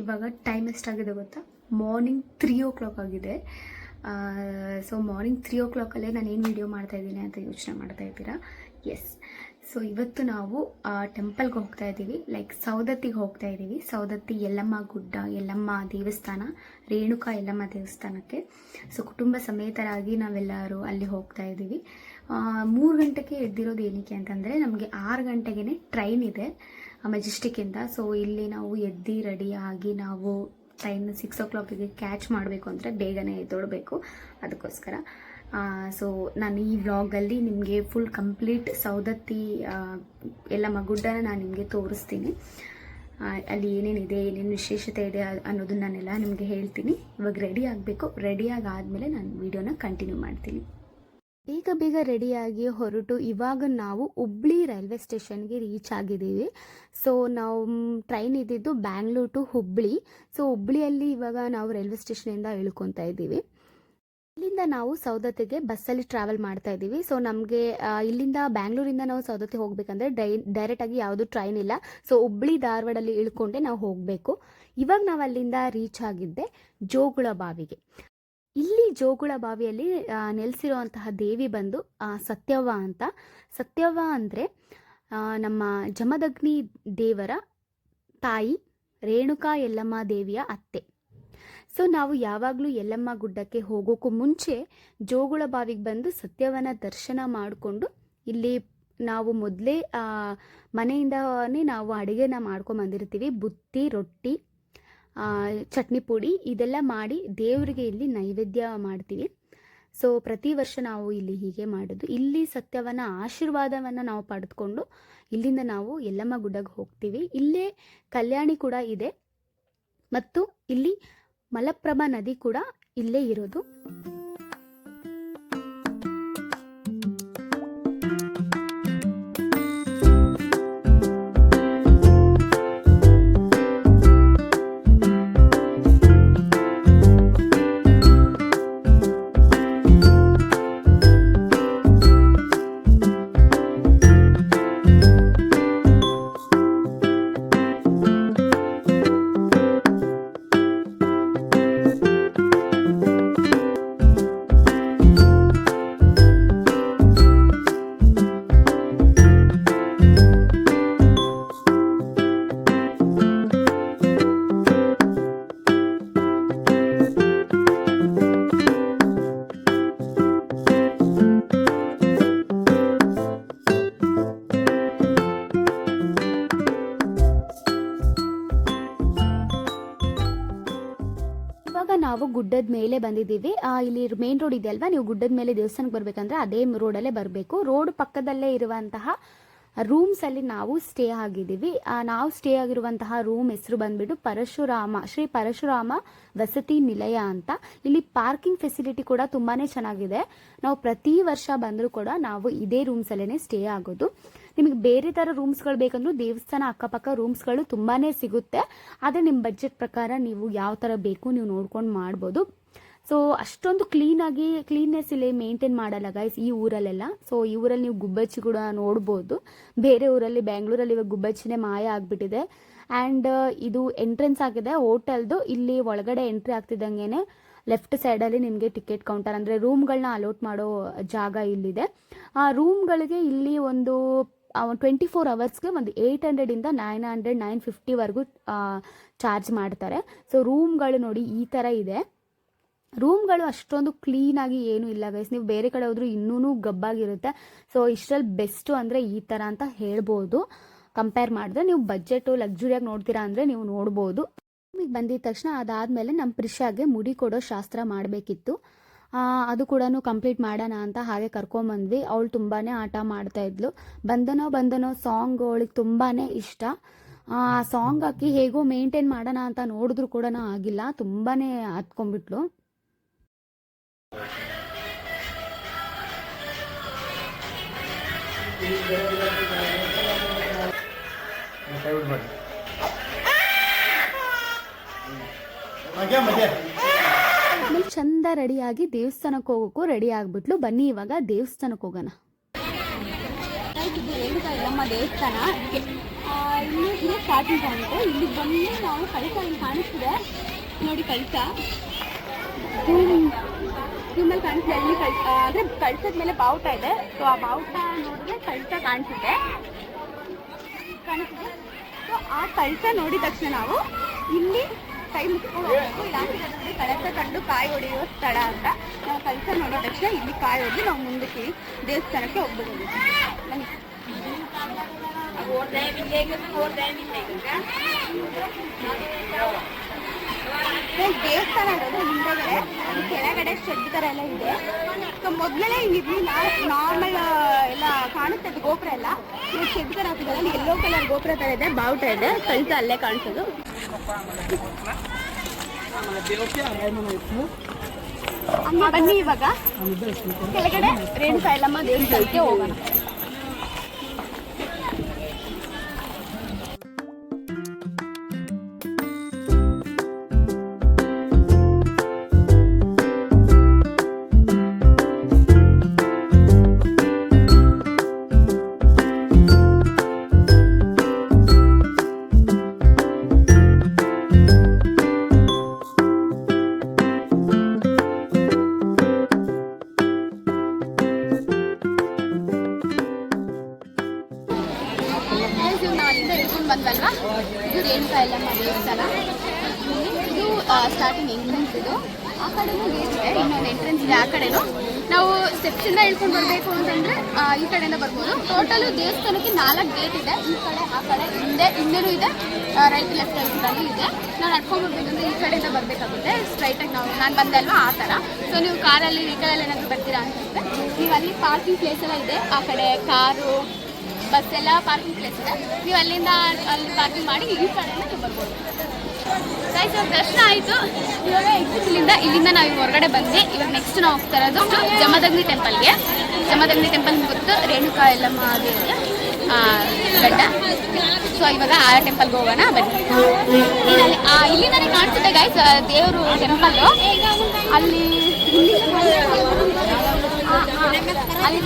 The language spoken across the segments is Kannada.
ಇವಾಗ ಟೈಮ್ ಎಷ್ಟಾಗಿದೆ ಗೊತ್ತಾ? ಮಾರ್ನಿಂಗ್ ತ್ರೀ ಓ ಕ್ಲಾಕ್ ಆಗಿದೆ ಸೊ ಮಾರ್ನಿಂಗ್ ತ್ರೀ ಓ ಕ್ಲಾಕಲ್ಲೇ ನಾನು ಏನು ವೀಡಿಯೋ ಮಾಡ್ತಾ ಇದ್ದೀನಿ ಅಂತ ಯೋಚನೆ ಮಾಡ್ತಾ ಇದ್ದೀರಾ? ಎಸ್ ಸೊ ಇವತ್ತು ನಾವು ಟೆಂಪಲ್ಗೆ ಹೋಗ್ತಾ ಇದ್ದೀವಿ. ಲೈಕ್ ಸೌದತ್ತಿಗೆ ಹೋಗ್ತಾ ಇದ್ದೀವಿ. ಸೌದತ್ತಿ ಯಲ್ಲಮ್ಮ ಗುಡ್ಡ, ಯಲ್ಲಮ್ಮ ದೇವಸ್ಥಾನ, ರೇಣುಕಾ ಯಲ್ಲಮ್ಮ ದೇವಸ್ಥಾನಕ್ಕೆ. ಸೊ ಕುಟುಂಬ ಸಮೇತರಾಗಿ ನಾವೆಲ್ಲರೂ ಅಲ್ಲಿ ಹೋಗ್ತಾ ಇದ್ದೀವಿ. ಮೂರು ಗಂಟೆಗೆ ಎದ್ದಿರೋದು ಏನಕ್ಕೆ ಅಂತಂದರೆ ನಮಗೆ ಆರು ಗಂಟೆಗೆ ಟ್ರೈನ್ ಇದೆ. ಮೆಜೆಸ್ಟಿಕ್ಕಿಂದ ಸೊ ಇಲ್ಲಿ ನಾವು ಎದ್ದು ರೆಡಿ ಆಗಿ ನಾವು ಟೈಮ್ ಸಿಕ್ಸ್ ಓ ಕ್ಲಾಕಿಗೆ ಕ್ಯಾಚ್ ಮಾಡಬೇಕು ಅಂದರೆ ಬೇಗನೆ ಎದ್ದೋಡಬೇಕು ಅದಕ್ಕೋಸ್ಕರ. ಸೊ ನಾನು ಈ ವ್ಲಾಗಲ್ಲಿ ನಿಮಗೆ ಫುಲ್ ಕಂಪ್ಲೀಟ್ ಸೌದತ್ತಿ ಎಲ್ಲ ಮಗುಡ್ಡನ ಗುಡ್ಡನ ನಾನು ನಿಮಗೆ ತೋರಿಸ್ತೀನಿ. ಅಲ್ಲಿ ಏನೇನಿದೆ, ಏನೇನು ವಿಶೇಷತೆ ಇದೆ ಅನ್ನೋದನ್ನ ನಾನೆಲ್ಲ ನಿಮಗೆ ಹೇಳ್ತೀನಿ. ಇವಾಗ ರೆಡಿ ಆಗಬೇಕು. ರೆಡಿಯಾಗಿ ಆದಮೇಲೆ ನಾನು ವೀಡಿಯೋನ ಕಂಟಿನ್ಯೂ ಮಾಡ್ತೀನಿ. ಬೇಗ ಬೇಗ ರೆಡಿಯಾಗಿ ಹೊರಟು ಇವಾಗ ನಾವು ಹುಬ್ಳಿ ರೈಲ್ವೆ ಸ್ಟೇಷನ್ಗೆ ರೀಚ್ ಆಗಿದ್ದೀವಿ. ಸೊ ನಾವು ಟ್ರೈನ್ ಇದ್ದಿದ್ದು ಬ್ಯಾಂಗ್ಳೂರ್ ಟು ಹುಬ್ಳಿ. ಸೊ ಹುಬ್ಳಿಯಲ್ಲಿ ಇವಾಗ ನಾವು ರೈಲ್ವೆ ಸ್ಟೇಷನಿಂದ ಇಳ್ಕೊತಾ ಇದ್ದೀವಿ. ಇಲ್ಲಿಂದ ನಾವು ಸೌದತ್ತಿಗೆ ಬಸ್ಸಲ್ಲಿ ಟ್ರಾವೆಲ್ ಮಾಡ್ತಾ ಇದ್ದೀವಿ. ಸೊ ನಮಗೆ ಇಲ್ಲಿಂದ ಬ್ಯಾಂಗ್ಳೂರಿಂದ ನಾವು ಸೌದತ್ತಿ ಹೋಗಬೇಕಂದ್ರೆ ಡೈ ಡೈರೆಕ್ಟಾಗಿ ಯಾವುದು ಟ್ರೈನ್ ಇಲ್ಲ. ಸೊ ಹುಬ್ಳಿ ಧಾರವಾಡಲ್ಲಿ ಇಳ್ಕೊಂಡೆ ನಾವು ಹೋಗಬೇಕು. ಇವಾಗ ನಾವು ಅಲ್ಲಿಂದ ರೀಚ್ ಆಗಿದ್ದೆ ಜೋಗುಳ ಬಾವಿಗೆ. ಇಲ್ಲಿ ಜೋಗುಳ ಬಾವಿಯಲ್ಲಿ ನೆಲೆಸಿರುವಂತಹ ದೇವಿ ಬಂದು ಸತ್ಯವ್ವ ಅಂತ. ಸತ್ಯವ್ವ ಅಂದರೆ ನಮ್ಮ ಜಮದಗ್ನಿ ದೇವರ ತಾಯಿ ರೇಣುಕಾ ಯಲ್ಲಮ್ಮ ದೇವಿಯ ಅತ್ತೆ. ಸೊ, ನಾವು ಯಾವಾಗಲೂ ಯಲ್ಲಮ್ಮ ಗುಡ್ಡಕ್ಕೆ ಹೋಗೋಕ್ಕೂ ಮುಂಚೆ ಜೋಗುಳ ಬಾವಿಗೆ ಬಂದು ಸತ್ಯವನ ದರ್ಶನ ಮಾಡಿಕೊಂಡು ಇಲ್ಲಿ ನಾವು ಮೊದಲೇ ಮನೆಯಿಂದನೇ ನಾವು ಅಡುಗೆನ ಮಾಡ್ಕೊಂಡು ಬಂದಿರ್ತೀವಿ ಬುತ್ತಿ, ರೊಟ್ಟಿ ಚಟ್ನಿ ಪುಡಿ ಇದೆಲ್ಲ ಮಾಡಿ ದೇವರಿಗೆ ಇಲ್ಲಿ ನೈವೇದ್ಯ ಮಾಡ್ತೀವಿ. ಸೊ ಪ್ರತಿ ವರ್ಷ ನಾವು ಇಲ್ಲಿ ಹೀಗೆ ಮಾಡೋದು. ಇಲ್ಲಿ ಸತ್ಯವನ ಆಶೀರ್ವಾದವನ್ನು ನಾವು ಪಡೆದುಕೊಂಡು ಇಲ್ಲಿಂದ ನಾವು ಯಲ್ಲಮ್ಮ ಗುಡ್ಡಗೆ ಹೋಗ್ತೀವಿ. ಇಲ್ಲೇ ಕಲ್ಯಾಣಿ ಕೂಡ ಇದೆ. ಮತ್ತು ಇಲ್ಲಿ ಮಲಪ್ರಭಾ ನದಿ ಕೂಡ ಇಲ್ಲೇ ಇರೋದು. ಗುಡ್ಡದ ಮೇಲೆ ಬಂದಿದ್ದೀವಿ. ಇಲ್ಲಿ ಮೇನ್ ರೋಡ್ ಇದೆ ಅಲ್ವಾ? ನೀವು ಗುಡ್ಡದ ಮೇಲೆ ದೇವಸ್ಥಾನಕ್ಕೆ ಬರಬೇಕಂದ್ರೆ ಅದೇ ರೋಡಲ್ಲೇ ಬರಬೇಕು. ರೋಡ್ ಪಕ್ಕದಲ್ಲೇ ಇರುವಂತಹ ರೂಮ್ಸ್ ಅಲ್ಲಿ ನಾವು ಸ್ಟೇ ಆಗಿದ್ದೀವಿ. ನಾವು ಸ್ಟೇ ಆಗಿರುವಂತಹ ರೂಮ್ ಹೆಸರು ಬಂದ್ಬಿಟ್ಟು ಪರಶುರಾಮ, ಶ್ರೀ ಪರಶುರಾಮ ವಸತಿ ನಿಲಯ ಅಂತ. ಇಲ್ಲಿ ಪಾರ್ಕಿಂಗ್ ಫೆಸಿಲಿಟಿ ಕೂಡ ತುಂಬಾನೇ ಚೆನ್ನಾಗಿದೆ. ನಾವು ಪ್ರತಿ ವರ್ಷ ಬಂದರೂ ಕೂಡ ನಾವು ಇದೇ ರೂಮ್ಸ್ ಅಲ್ಲೇನೆ ಸ್ಟೇ ಆಗೋದು. ನಿಮಗೆ ಬೇರೆ ಥರ ರೂಮ್ಸ್ಗಳು ಬೇಕಂದ್ರೂ ದೇವಸ್ಥಾನ ಅಕ್ಕಪಕ್ಕ ರೂಮ್ಸ್ಗಳು ತುಂಬಾನೇ ಸಿಗುತ್ತೆ. ಆದರೆ ನಿಮ್ಮ ಬಜೆಟ್ ಪ್ರಕಾರ ನೀವು ಯಾವ ಥರ ಬೇಕು ನೀವು ನೋಡ್ಕೊಂಡು ಮಾಡ್ಬೋದು. ಸೊ ಅಷ್ಟೊಂದು ಕ್ಲೀನಾಗಿ ಕ್ಲೀನ್ನೆಸ್ ಇಲ್ಲಿ ಮೇಂಟೈನ್ ಮಾಡಲ್ಲ ಗೈಸ್ ಈ ಊರಲ್ಲೆಲ್ಲ. ಸೊ ಈ ಊರಲ್ಲಿ ನೀವು ಗುಬ್ಬಚ್ಚಿ ಕೂಡ ನೋಡ್ಬೋದು. ಬೇರೆ ಊರಲ್ಲಿ ಬೆಂಗಳೂರಲ್ಲಿ ಇವಾಗ ಗುಬ್ಬಚ್ಚಿನೇ ಮಾಯ ಆಗಿಬಿಟ್ಟಿದೆ. ಆ್ಯಂಡ್ ಇದು ಎಂಟ್ರೆನ್ಸ್ ಆಗಿದೆ ಹೋಟೆಲ್ದು ಇಲ್ಲಿ ಒಳಗಡೆ ಎಂಟ್ರಿ ಆಗ್ತಿದ್ದಂಗೆ ಲೆಫ್ಟ್ ಸೈಡಲ್ಲಿ ನಿಮಗೆ ಟಿಕೆಟ್ ಕೌಂಟರ್ ಅಂದರೆ ರೂಮ್ಗಳನ್ನ ಅಲೋಟ್ ಮಾಡೋ ಜಾಗ ಇಲ್ಲಿದೆ. ಆ ರೂಮ್ಗಳಿಗೆ ಇಲ್ಲಿ ಒಂದು ಟ್ವೆಂಟಿ ಫೋರ್ ಅವರ್ಸ್ಗೆ ಒಂದು ಏಯ್ಟ್ ಹಂಡ್ರೆಡಿಂದ ನೈನ್ ಹಂಡ್ರೆಡ್ ನೈನ್ ಫಿಫ್ಟಿವರೆಗೂ ಚಾರ್ಜ್ ಮಾಡ್ತಾರೆ. ಸೊ ರೂಮ್ಗಳು ನೋಡಿ ಈ ಥರ ಇದೆ. ರೂಮ್ಗಳು ಅಷ್ಟೊಂದು ಕ್ಲೀನಾಗಿ ಏನೂ ಇಲ್ಲ ಗೈಸ್ ನೀವು ಬೇರೆ ಕಡೆ ಹೋದ್ರೂ ಇನ್ನೂ ಗಬ್ಬಾಗಿರುತ್ತೆ. ಸೊ ಇಷ್ಟರಲ್ಲಿ ಬೆಸ್ಟು ಅಂದರೆ ಈ ಥರ ಅಂತ ಹೇಳ್ಬೋದು. ಕಂಪೇರ್ ಮಾಡಿದ್ರೆ ನೀವು ಬಜೆಟು ಲಕ್ಸುರಿಯಾಗಿ ನೋಡ್ತೀರಾ ಅಂದರೆ ನೀವು ನೋಡ್ಬೋದು. ಬಂದಿದ ತಕ್ಷಣ ಅದಾದಮೇಲೆ ನಮ್ಮ ಪ್ರಿಷಾಗೆ ಮುಡಿ ಕೊಡೋ ಶಾಸ್ತ್ರ ಮಾಡಬೇಕಿತ್ತು. ಅದು ಕೂಡ ಕಂಪ್ಲೀಟ್ ಮಾಡೋಣ ಅಂತ ಹಾಗೆ ಕರ್ಕೊಂಬಂದ್ವಿ. ಅವಳು ತುಂಬಾ ಆಟ ಮಾಡ್ತಾ ಇದ್ಲು. ಬಂದನೋ ಬಂದನೋ ಸಾಂಗ್ ಅವಳಿಗೆ ತುಂಬಾ ಇಷ್ಟ. ಆ ಸಾಂಗ್ ಹಾಕಿ ಹೇಗೋ ಮೇಂಟೈನ್ ಮಾಡೋಣ ಅಂತ ನೋಡಿದ್ರು ಕೂಡ ಆಗಿಲ್ಲ. ತುಂಬಾ ಹತ್ಕೊಂಡ್ಬಿಟ್ಲು. ಮಜಾ ಮಜಾ ಚಂದ ರೆಡಿಯಾಗಿ ದೇವಸ್ಥಾನಕ್ಕೆ ಹೋಗೋಕ್ಕೂ ರೆಡಿ ಆಗ್ಬಿಟ್ಲು. ಬನ್ನಿ ಇವಾಗ ದೇವಸ್ಥಾನಕ್ಕೆ ಹೋಗೋಣ. ನಮ್ಮ ದೇವಸ್ಥಾನ. ಇನ್ನು ಇಲ್ಲಿ ಸ್ಟಾರ್ಟಿಂಗ್ ಪಾಯಿಂಟ್ ಇಲ್ಲಿ ಬಂದು ನಾವು ಕಳಿತ ಇಲ್ಲಿ ಕಾಣಿಸ್ತಿದೆ. ನೋಡಿ ಕಳಿತ ನಿಮ್ಮಲ್ಲಿ ಕಾಣಿಸ್ತಿದೆ. ಅಲ್ಲಿ ಕಳಸ ಅಂದರೆ ಕಳಸದ ಮೇಲೆ ಬಾವುಟ ಇದೆ. ಸೊ ಆ ಬಾವುಟ ನೋಡಿದ್ರೆ ಕಳಿತ ಕಾಣಿಸುತ್ತೆ. ಕಾಣಿಸುತ್ತೆ ಸೊ ಆ ಕಳಿತ ನೋಡಿದ ತಕ್ಷಣ ನಾವು ಇಲ್ಲಿ ಮುಚ್ಕೊಂಡು ಹೋಗ್ಬೇಕು. ಇಲ್ಲಾಂದ್ರೆ ಕಳಸ ಕಂಡು ಕಾಯಿ ಹೊಡೆಯುವ ಸ್ಥಳ ಅಂತ ನಾವು ಕಳಸ ನೋಡೋ ತಕ್ಷಣ ಇಲ್ಲಿ ಕಾಯಿ ಹೊಡೆದು ನಾವು ಮುಂದಕ್ಕೆ ದೇವಸ್ಥಾನಕ್ಕೆ ಹೋಗ್ಬೋದು ದೇವಸ್ಥಾನ ಇರೋದು ಹಿಂದೆಗಡೆ ಕೆಳಗಡೆ ಶೆಡ್ ಥರ ಎಲ್ಲ ಇದೆ. ಸೊ, ಮೊದಲೇ ಹಿಂಗಿರ್ಲಿಲ್ಲ ನಾರ್ಮಲ್ ಎಲ್ಲ ಕಾಣುತ್ತೆ ಗೋಪುರ ಎಲ್ಲ. ಶೆಡ್ ಥರ ಹಾಕಿದ್ರೆ ಅಲ್ಲಿ ಕಲರ್ ಗೋಪುರ ತರ ಇದೆ, ಬಾವುಟ ಇದೆ. ಕಲಿತ ಅಲ್ಲೇ ಕಾಣಿಸೋದು. ಹಂಗೆ ಬನ್ನಿ ಇವಾಗ. ಕೆಳಗಡೆ ರೇಣುಕಾ ಎಲ್ಲಮ್ಮ ದೇವಸ್ಥಾನಕ್ಕೆ ಹೋಗೋಣ. ಅಲ್ಲಿಂದ ಹಿಡ್ಕೊಂಡು ಬಂದ್ವಲ್ವಾ? ಇದು ರೇಣುಕಾ ಎಲ್ಲಮ್ಮ ದೇವಸ್ಥಾನ ಇದು ಸ್ಟಾರ್ಟಿಂಗ್ ಎಂಟ್ರೆನ್ಸ್ ಇದು. ಆ ಕಡೆನೂ ಗೇಟ್ ಇದೆ, ಇನ್ನೊಂದು ಎಂಟ್ರೆನ್ಸ್ ಇದೆ ಆ ಕಡೆನೂ. ನಾವು ಸ್ಟೆಪ್ಸಿಂದ ಇಳ್ಕೊಂಡು ಬರಬೇಕು ಅಂತಂದ್ರೆ ಈ ಕಡೆಯಿಂದ ಬರ್ಬೋದು. ಟೋಟಲು ದೇವಸ್ಥಾನಕ್ಕೆ ನಾಲ್ಕು ಗೇಟ್ ಇದೆ. ಈ ಕಡೆ, ಆ ಕಡೆ, ಹಿಂದೆ, ಹಿಂದೆನೂ ಇದೆ. ರೈಟ್ ಲೆಫ್ಟ್ ಅಲ್ಲಿ ಇದೆ. ನಾವು ನಡ್ಕೊಂಡು ಬರ್ಬೇಕಂದ್ರೆ ಈ ಕಡೆಯಿಂದ ಬರಬೇಕಾಗುತ್ತೆ. ಸ್ಟ್ರೈಟಾಗಿ ನಾವು, ನಾನು ಬಂದೆ ಅಲ್ವಾ ಆ ಥರ. ಸೊ ನೀವು ಕಾರಲ್ಲಿ ವೆಹಿಕಲಲ್ಲಿ ಏನಾದರೂ ಬರ್ತೀರಾ ಅಂತಂದರೆ ನೀವು ಅಲ್ಲಿ ಪಾರ್ಕಿಂಗ್ ಪ್ಲೇಸ್ ಎಲ್ಲ ಇದೆ. ಆ ಕಡೆ ಕಾರು ಬಸ್ ಎಲ್ಲ ಪಾರ್ಕಿಂಗ್ ಪ್ಲೇಸ್ ಇದೆ. ನೀವು ಅಲ್ಲಿಂದ ಅಲ್ಲಿ ಪಾರ್ಕಿಂಗ್ ಮಾಡಿ ಈ ಕಡೆಯಿಂದ ನೀವು ಬರ್ಬೋದು. ದರ್ಶನ ಆಯಿತು. ಇವಾಗ ಇಲ್ಲಿಂದ ಇಲ್ಲಿಂದ ನಾವು ಹೊರಗಡೆ ಬಂದ್ವಿ. ಇವಾಗ ನೆಕ್ಸ್ಟ್ ನಾವು ಹೋಗ್ತಾ ಇರೋದು ಜಮದಗ್ನಿ ಟೆಂಪಲ್ಗೆ ಜಮದಗ್ನಿ ಟೆಂಪಲ್ ಗೊತ್ತು ರೇಣುಕಾ ಎಲ್ಲಮ್ಮ ದೇವಿಯ ಬೆಟ್ಟ ಸೊ ಇವಾಗ ಆ ಟೆಂಪಲ್ಗೆ ಹೋಗೋಣ, ಬನ್ನಿ. ಇಲ್ಲಿ ಇಲ್ಲಿಂದಾನೇ ಕಾಣಿಸುತ್ತೆ ಗೈಸ್ ದೇವರು ಟೆಂಪಲ್ಲು ಅಲ್ಲಿ ಅಲ್ಲಿ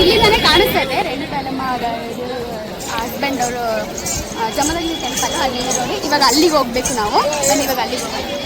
ಇಲ್ಲಿಂದಾನೆ ಕಾಣಿಸ್ತಾ ಇದೆ. ರೇಣುಕಾಲಮ್ಮ ಹಸ್ಬೆಂಡ್ ಅವರು ಜಮದಗ್ನಿ ಟೆಂಪಲ್ ಅಲ್ಲಿ ಇವಾಗ ಅಲ್ಲಿಗೆ ಹೋಗ್ಬೇಕು ನಾವು. ಬನ್ನಿ, ಇವಾಗ ಅಲ್ಲಿಗೆ ಹೋಗೋಣ.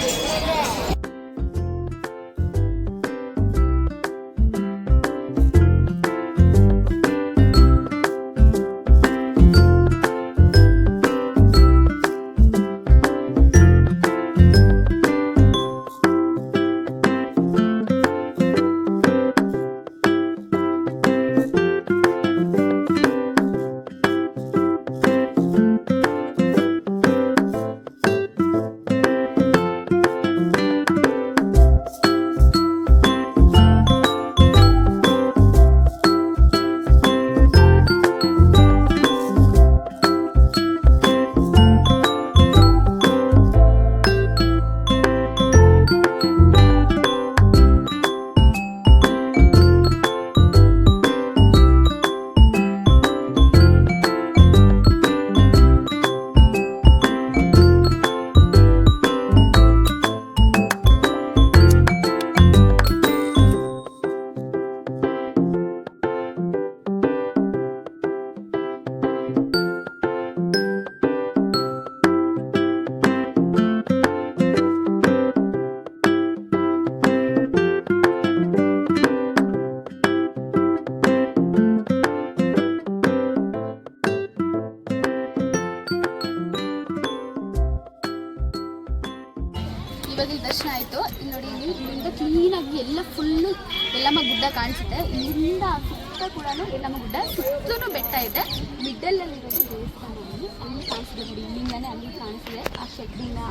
ಇವಾಗ ದರ್ಶನ ಆಯಿತು. ಇಲ್ಲಿ ನೋಡಿ, ಇಲ್ಲಿ ಇಲ್ಲಿಂದ ಕ್ಲೀನಾಗಿ ಎಲ್ಲ ಫುಲ್ಲು ಎಲ್ಲಮ್ಮ ಗುಡ್ಡ ಕಾಣಿಸುತ್ತೆ. ಇಲ್ಲಿಂದ ಸುತ್ತ ಕೂಡ ಎಲ್ಲಮ್ಮ ಗುಡ್ಡ, ಸುತ್ತಲೂ ಬೆಟ್ಟ ಇದೆ. ಮಿಡ್ಡಲ್ಲಲ್ಲಿ ಇರೋದು ದೇವಸ್ಥಾನ ಅಲ್ಲಿ ಕಾಣಿಸಿದೆ ನೋಡಿ, ಇಲ್ಲಿಂದಾನೇ ಅಲ್ಲಿ ಕಾಣಿಸಿದೆ ಆ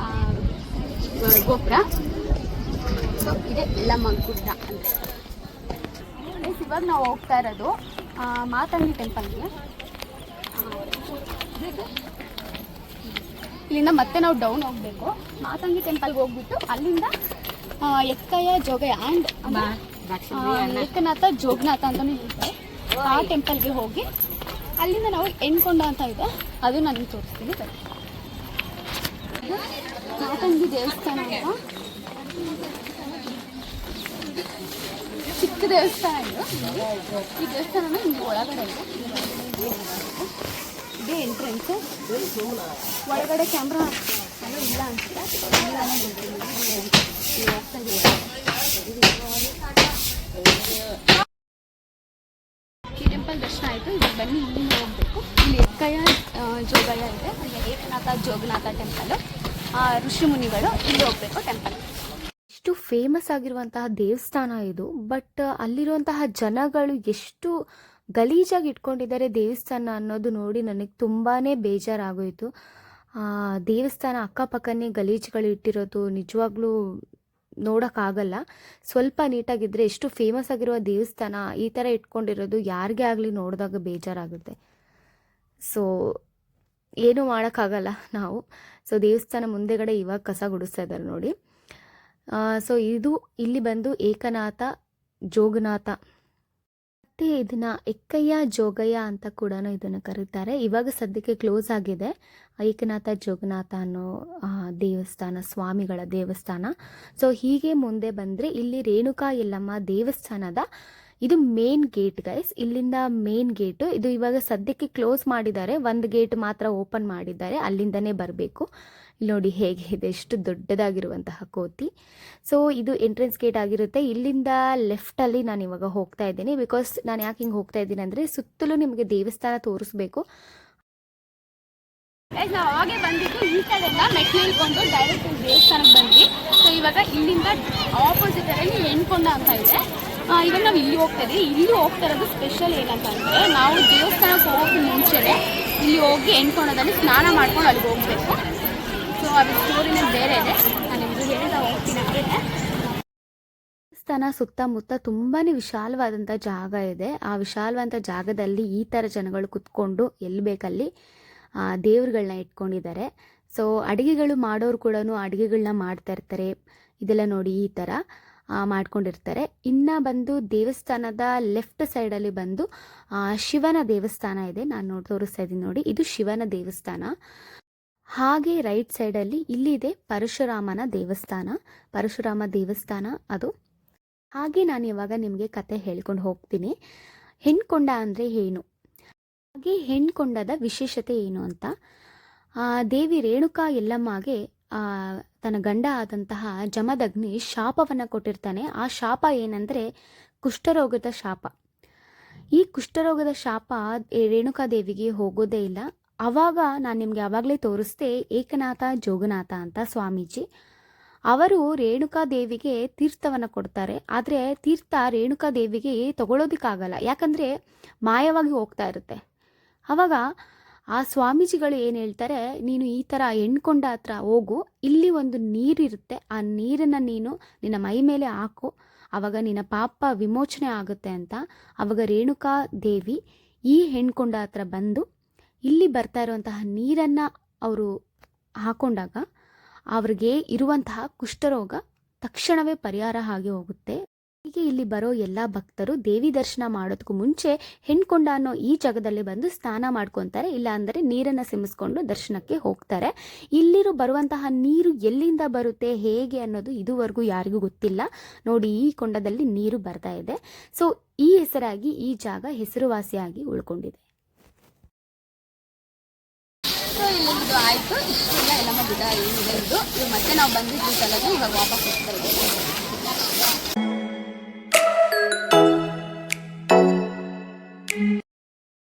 ಆ ಗೋಪುರ. ಸೊ ಇದೆ ಎಲ್ಲಮ್ಮ ಗುಡ್ಡ ಅಂತ. ಇವಾಗ ನಾವು ಹೋಗ್ತಾ ಇರೋದು ಮಾತಂಗಿ ಟೆಂಪಲ್ಗೆ ಇಲ್ಲಿಂದ ಮತ್ತೆ ನಾವು ಡೌನ್ ಹೋಗಬೇಕು. ಮಾತಂಗಿ ಟೆಂಪಲ್ಗೆ ಹೋಗ್ಬಿಟ್ಟು ಅಲ್ಲಿಂದ ಎಕ್ಕಯ್ಯ ಜೋಗಯ್ಯ ಆ್ಯಂಡ್ ಏಕನಾಥ ಜೋಗನಾಥ ಅಂತಲೂ ಹೇಳ್ತಾರೆ ಆ ಟೆಂಪಲ್ಗೆ ಹೋಗಿ ಅಲ್ಲಿಂದ ನಾವು ಎಣ್ಕೊಂಡ ಅಂತ ಇದೆ. ಅದು ನನಗೆ ತೋರಿಸ್ತೀನಿ. ಬನ್ನಿ. ಇದು ಮಾತಂಗಿ ದೇವಸ್ಥಾನ ಅಂತ. ಚಿಕ್ಕ ದೇವಸ್ಥಾನ ಇದು. ಈ ದೇವಸ್ಥಾನನ ಹಿಂಗೆ ಒಳಗಡೆ ಇದೆ. ಇದೇ ಎಂಟ್ರೆನ್ಸ್ ಒಳಗಡೆ ಕ್ಯಾಮ್ರಾ ಇಲ್ಲ ಅನ್ಸುತ್ತೆ? ದರ್ಶನ ಆಯಿತು. ಇಲ್ಲಿ ಬನ್ನಿ, ಇಲ್ಲಿಂದ ಹೋಗಬೇಕು. ಇಲ್ಲಿ ಎಕ್ಕಯ್ಯ ಜೋಗಯ ಜೋಗಯ್ಯ ಇದೆ. ಏಕನಾಥ, ಜೋಗನಾಥ ಟೆಂಪಲು ಋಷಿ ಮುನಿಗಳು ಇಲ್ಲಿ ಹೋಗಬೇಕು ಟೆಂಪಲ್ ಎಷ್ಟು ಫೇಮಸ್ ಆಗಿರುವಂತಹ ದೇವಸ್ಥಾನ ಇದು ಬಟ್ ಅಲ್ಲಿರುವಂತಹ ಜನಗಳು ಎಷ್ಟು ಗಲೀಜಾಗಿ ಇಟ್ಕೊಂಡಿದ್ದಾರೆ ದೇವಸ್ಥಾನ ಅನ್ನೋದು ನೋಡಿ ನನಗೆ ತುಂಬಾ ಬೇಜಾರಾಗೋಯಿತು. ದೇವಸ್ಥಾನ ಅಕ್ಕಪಕ್ಕನೇ ಗಲೀಜುಗಳು ಇಟ್ಟಿರೋದು ನಿಜವಾಗ್ಲೂ ನೋಡೋಕ್ಕಾಗಲ್ಲ. ಸ್ವಲ್ಪ ನೀಟಾಗಿದ್ದರೆ ಎಷ್ಟು ಫೇಮಸ್ ಆಗಿರುವ ದೇವಸ್ಥಾನ ಈ ಥರ ಇಟ್ಕೊಂಡಿರೋದು ಯಾರಿಗೇ ಆಗಲಿ ನೋಡಿದಾಗ ಬೇಜಾರಾಗುತ್ತೆ. ಸೊ ಏನೂ ಮಾಡೋಕ್ಕಾಗಲ್ಲ ನಾವು. ಸೊ ದೇವಸ್ಥಾನ ಮುಂದೆಗಡೆ ಇವಾಗ ಕಸ ಗುಡಿಸ್ತಾ ಇದ್ದಾರೆ ನೋಡಿ. ಸೊ ಇದು ಇಲ್ಲಿ ಬಂದು ಏಕನಾಥ, ಜೋಗನಾಥ ಮತ್ತು ಇದನ್ನ ಎಕ್ಕಯ್ಯ ಜೋಗಯ್ಯ ಅಂತ ಕೂಡ ಇದನ್ನು ಕರೀತಾರೆ. ಇವಾಗ ಸದ್ಯಕ್ಕೆ ಕ್ಲೋಸ್ ಆಗಿದೆ. ಏಕನಾಥ ಜೋಗನಾಥ ಅನ್ನೋ ದೇವಸ್ಥಾನ, ಸ್ವಾಮಿಗಳ ದೇವಸ್ಥಾನ. ಸೊ ಹೀಗೆ ಮುಂದೆ ಬಂದರೆ ಇಲ್ಲಿ ರೇಣುಕಾ ಯಲ್ಲಮ್ಮ ದೇವಸ್ಥಾನದ ಇದು ಮೇನ್ ಗೇಟ್ ಗೈಸ್ ಇಲ್ಲಿಂದ ಮೇನ್ ಗೇಟ್ ಇದು ಇವಾಗ ಸದ್ಯಕ್ಕೆ ಕ್ಲೋಸ್ ಮಾಡಿದ್ದಾರೆ. ಒಂದು ಗೇಟ್ ಮಾತ್ರ ಓಪನ್ ಮಾಡಿದ್ದಾರೆ. ಅಲ್ಲಿಂದನೇ ಬರಬೇಕು. ನೋಡಿ ಹೇಗೆ ಇದೆ. ಎಷ್ಟು ದೊಡ್ಡದಾಗಿರುವಂತಹ ಕೋತಿ. ಸೊ ಇದು ಎಂಟ್ರೆನ್ಸ್ ಗೇಟ್ ಆಗಿರುತ್ತೆ. ಇಲ್ಲಿಂದ ಲೆಫ್ಟಲ್ಲಿ ನಾನು ಇವಾಗ ಹೋಗ್ತಾ ಇದ್ದೀನಿ. ಬಿಕಾಸ್ ನಾನು ಯಾಕೆ ಹಿಂಗೆ ಹೋಗ್ತಾ ಇದ್ದೀನಿ ಅಂದರೆ ಸುತ್ತಲೂ ನಿಮಗೆ ದೇವಸ್ಥಾನ ತೋರಿಸ್ಬೇಕು. ನಾವು ಅವಾಗೆ ಬಂದಿದ್ದು ಈ ಕಡೆಯಿಂದ ಮೆಟ್ಲು ಇಳ್ಕೊಂಡು ಡೈರೆಕ್ಟ್ ದೇವಸ್ಥಾನಕ್ಕೆ ಬಂದ್ವಿ. ಸೊ ಇವಾಗ ಇಲ್ಲಿಂದ ಆಪೋಸಿಟ್ ಅಲ್ಲಿ ಎಣ್ಕೊಂಡ ಅಂತ ಇದೆ. ಇವಾಗ ನಾವು ಇಲ್ಲಿ ಹೋಗ್ತಾ ಇಲ್ಲಿ ಹೋಗ್ತಾ ಇರೋದು ಸ್ಪೆಷಲ್ ಏನಂತ ಅಂದರೆ ನಾವು ದೇವಸ್ಥಾನಕ್ಕೆ ಹೋಗೋಕೆ ಮುಂಚೆನೆ ಇಲ್ಲಿ ಹೋಗಿ ಎಣ್ಕೊಂಡದಲ್ಲಿ ಸ್ನಾನ ಮಾಡ್ಕೊಂಡು ಅಲ್ಲಿಗೆ ಹೋಗ್ಬೇಕು. ಸೊ ಅದು ಸ್ಟೋರಿನೇ ಬೇರೆ ಇದೆ. ನಾನು ಇಲ್ಲಿ ಹೇಳ್ತಾ ಹೋಗ್ತೀನಿ ಅಷ್ಟೇ ದೇವಸ್ಥಾನ ಸುತ್ತಮುತ್ತ ತುಂಬಾನೇ ವಿಶಾಲವಾದಂಥ ಜಾಗ ಇದೆ. ಆ ವಿಶಾಲವಾದಂತ ಜಾಗದಲ್ಲಿ ಈ ಥರ ಜನಗಳು ಕುತ್ಕೊಂಡು ಎಲ್ಲಿ ಬೇಕಲ್ಲಿ ಆ, ದೇವ್ರುಗಳ್ನ ಇಟ್ಕೊಂಡಿದ್ದಾರೆ. ಸೊ ಅಡುಗೆಗಳು ಮಾಡೋರು ಕೂಡ ಅಡುಗೆಗಳನ್ನ ಮಾಡ್ತಾ ಇರ್ತಾರೆ. ಇದೆಲ್ಲ ನೋಡಿ ಈ ಥರ ಮಾಡ್ಕೊಂಡಿರ್ತಾರೆ. ಇನ್ನು ಬಂದು ದೇವಸ್ಥಾನದ ಲೆಫ್ಟ್ ಸೈಡಲ್ಲಿ ಬಂದು ಶಿವನ ದೇವಸ್ಥಾನ ಇದೆ. ನಾನು ನೋಡಿ ತೋರಿಸ್ತಾ ಇದ್ದೀನಿ ನೋಡಿ. ಇದು ಶಿವನ ದೇವಸ್ಥಾನ. ಹಾಗೆ ರೈಟ್ ಸೈಡಲ್ಲಿ ಇಲ್ಲಿದೆ ಪರಶುರಾಮನ ದೇವಸ್ಥಾನ. ಪರಶುರಾಮ ದೇವಸ್ಥಾನ ಅದು. ಹಾಗೆ ನಾನು ಇವಾಗ ನಿಮಗೆ ಕತೆ ಹೇಳ್ಕೊಂಡು ಹೋಗ್ತೀನಿ. ಹೆಣ್ಕೊಂಡ ಅಂದರೆ ಏನು? ಹಾಗೆ ಹೆಣ್ಕೊಂಡದ ವಿಶೇಷತೆ ಏನು ಅಂತ? ದೇವಿ ರೇಣುಕಾ ಎಲ್ಲಮ್ಮಗೆ ತನ್ನ ಗಂಡ ಆದಂತಹ ಜಮದಗ್ನಿ ಶಾಪವನ್ನು ಕೊಟ್ಟಿರ್ತಾನೆ. ಆ ಶಾಪ ಏನಂದರೆ ಕುಷ್ಠರೋಗದ ಶಾಪ. ಈ ಕುಷ್ಠರೋಗದ ಶಾಪ ರೇಣುಕಾ ರೇಣುಕಾದೇವಿಗೆ ಹೋಗೋದೇ ಇಲ್ಲ. ಆವಾಗ ನಾನು ನಿಮಗೆ ಆವಾಗಲೇ ತೋರಿಸ್ದೆ, ಏಕನಾಥ ಜೋಗನಾಥ ಅಂತ ಸ್ವಾಮೀಜಿ. ಅವರು ರೇಣುಕಾದೇವಿಗೆ ತೀರ್ಥವನ್ನು ಕೊಡ್ತಾರೆ. ಆದರೆ ತೀರ್ಥ ರೇಣುಕಾದೇವಿಗೆ ತಗೊಳ್ಳೋದಕ್ಕಾಗಲ್ಲ ಯಾಕಂದರೆ ಮಾಯವಾಗಿ ಹೋಗ್ತಾ ಇರುತ್ತೆ. ಆವಾಗ ಆ ಸ್ವಾಮೀಜಿಗಳು ಏನು ಹೇಳ್ತಾರೆ, ನೀನು ಈ ಥರ ಎಣ್ಕೊಂಡ ಹತ್ರ ಹೋಗು, ಇಲ್ಲಿ ಒಂದು ನೀರಿರುತ್ತೆ, ಆ ನೀರನ್ನು ನೀನು ನಿನ್ನ ಮೈ ಮೇಲೆ ಹಾಕು ಆವಾಗ ನಿನ್ನ ಪಾಪ ವಿಮೋಚನೆ ಆಗುತ್ತೆ ಅಂತ. ಅವಾಗ ರೇಣುಕಾ ದೇವಿ ಈ ಹೆಣ್ಕೊಂಡ ಹತ್ರ ಬಂದು ಇಲ್ಲಿ ಬರ್ತಾ ಇರುವಂತಹ ನೀರನ್ನು ಅವರು ಹಾಕೊಂಡಾಗ, ಅವ್ರಿಗೆ ಇರುವಂತಹ ಕುಷ್ಠರೋಗ ತಕ್ಷಣವೇ ಪರಿಹಾರ ಆಗಿ ಹೋಗುತ್ತೆ. ಹೀಗೆ ಇಲ್ಲಿ ಬರೋ ಎಲ್ಲ ಭಕ್ತರು ದೇವಿ ದರ್ಶನ ಮಾಡೋದಕ್ಕೂ ಮುಂಚೆ ಹೆಣ್ಕೊಂಡ ಅನ್ನೋ ಈ ಜಾಗದಲ್ಲಿ ಬಂದು ಸ್ನಾನ ಮಾಡ್ಕೊತಾರೆ, ಇಲ್ಲ ಅಂದರೆ ನೀರನ್ನು ಸಿಮಿಸ್ಕೊಂಡು ದರ್ಶನಕ್ಕೆ ಹೋಗ್ತಾರೆ. ಇಲ್ಲಿರೋ ಬರುವಂತಹ ನೀರು ಎಲ್ಲಿಂದ ಬರುತ್ತೆ, ಹೇಗೆ ಅನ್ನೋದು ಇದುವರೆಗೂ ಯಾರಿಗೂ ಗೊತ್ತಿಲ್ಲ. ನೋಡಿ, ಈ ಕೊಂಡದಲ್ಲಿ ನೀರು ಬರ್ತಾ ಇದೆ. ಸೊ ಈ ಹೆಸರಾಗಿ, ಈ ಜಾಗ ಹೆಸರುವಾಸಿಯಾಗಿ ಉಳ್ಕೊಂಡಿದೆ. ಆಯ್ತು ಆಯಿತು. ಇಷ್ಟೆಲ್ಲ, ಎಲ್ಲ ಗಿಡ ಮತ್ತೆ ನಾವು ಬಂದಿದ್ದು ಇವಾಗ ವಾಪಸ್ ಹೋಗ್ತಾ ಇದ್ದೀವಿ.